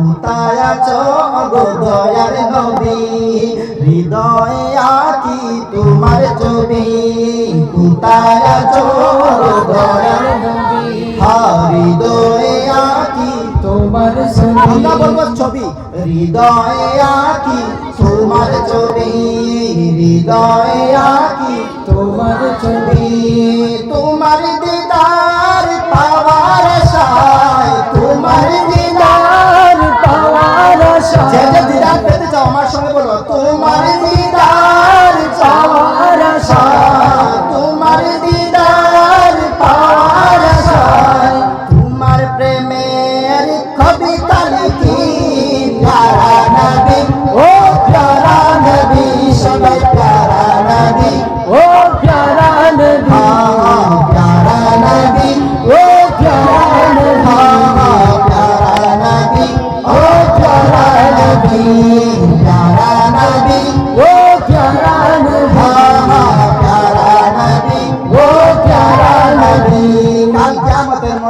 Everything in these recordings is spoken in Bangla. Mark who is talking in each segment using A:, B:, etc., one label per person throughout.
A: কোথায় আছো গো দয়ার নবী। হৃদয়ে তোমার ছবি। কোথায় আছো গো দয়ার নবী। হৃদয়ে আকি
B: তোমার ছবি।
A: বলব ছবি। তোমার ছবি। হৃদয়ে আকি
B: তোমার ছবি।
A: তোমার দিদার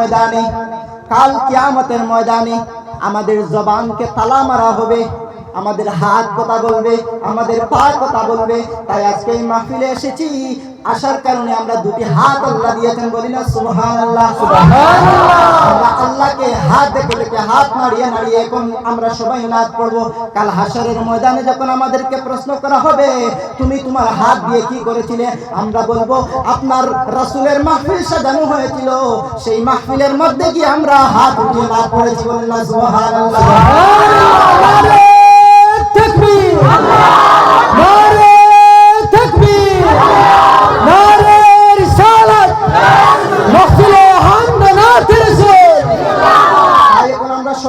A: ময়দানে কাল কিয়ামতের ময়দানে আমাদের জবানকে তালা মারা হবে। আমাদের হাত কথা বলবে, আমাদের পা কথা বলবে। তাই আজকে এই মাহফিলে এসেছি। আসার কারণে আমরা দুটি হাত আল্লাহ দিয়েছেন বলি না, সুবহানাল্লাহ আমরা আল্লাহকে হাত দেখে দেখে হাত নাড়িয়ে নাড়িয়ে এখন আমরা সবাই নাচ পড়ব। কাল হাসরের ময়দানে যখন আমাদেরকে প্রশ্ন করা হবে, তুমি তোমার হাত দিয়ে কি করেছিলে? আমরা বলব, আপনার রাসূলের মাহফিল সাজানো হয়েছিল। সেই মাহফিলের মধ্যে গিয়ে আমরা হাত উঠিয়ে নাচ পড়েছি বলি না, সুবহানাল্লাহ।
B: নারে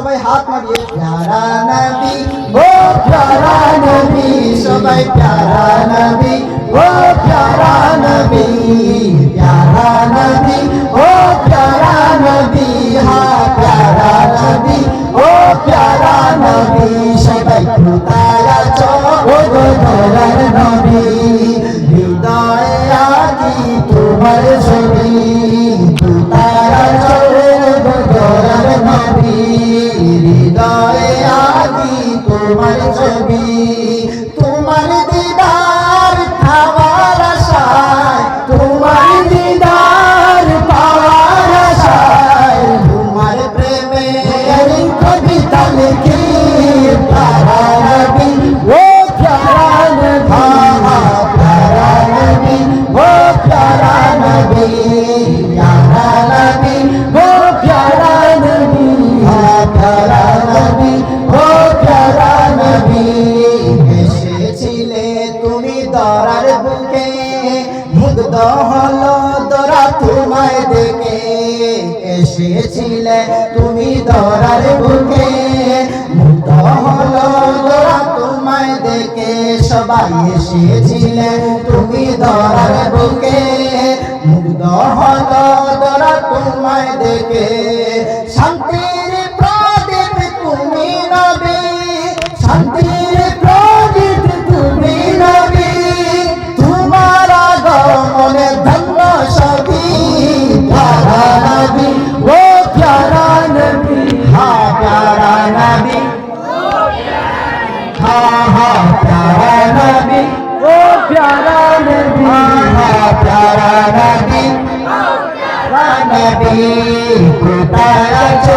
A: সবাই হাত নাড়িয়ে। প্যারা নবী ও প্যারা নবী সবাই প্যারা নবী ও তোমার ছবি দরার বুকে। মুগ্ধ হলো দরা তোমায় দেখে। এসেছিলে তুমি দরার বুকে। মুগ্ধ হলো দরা তোমায় দেখে। সবাই এসেছিলে তুমি দরার বুকে। মুগ্ধ হলো দরা তোমায় দেখে। আছো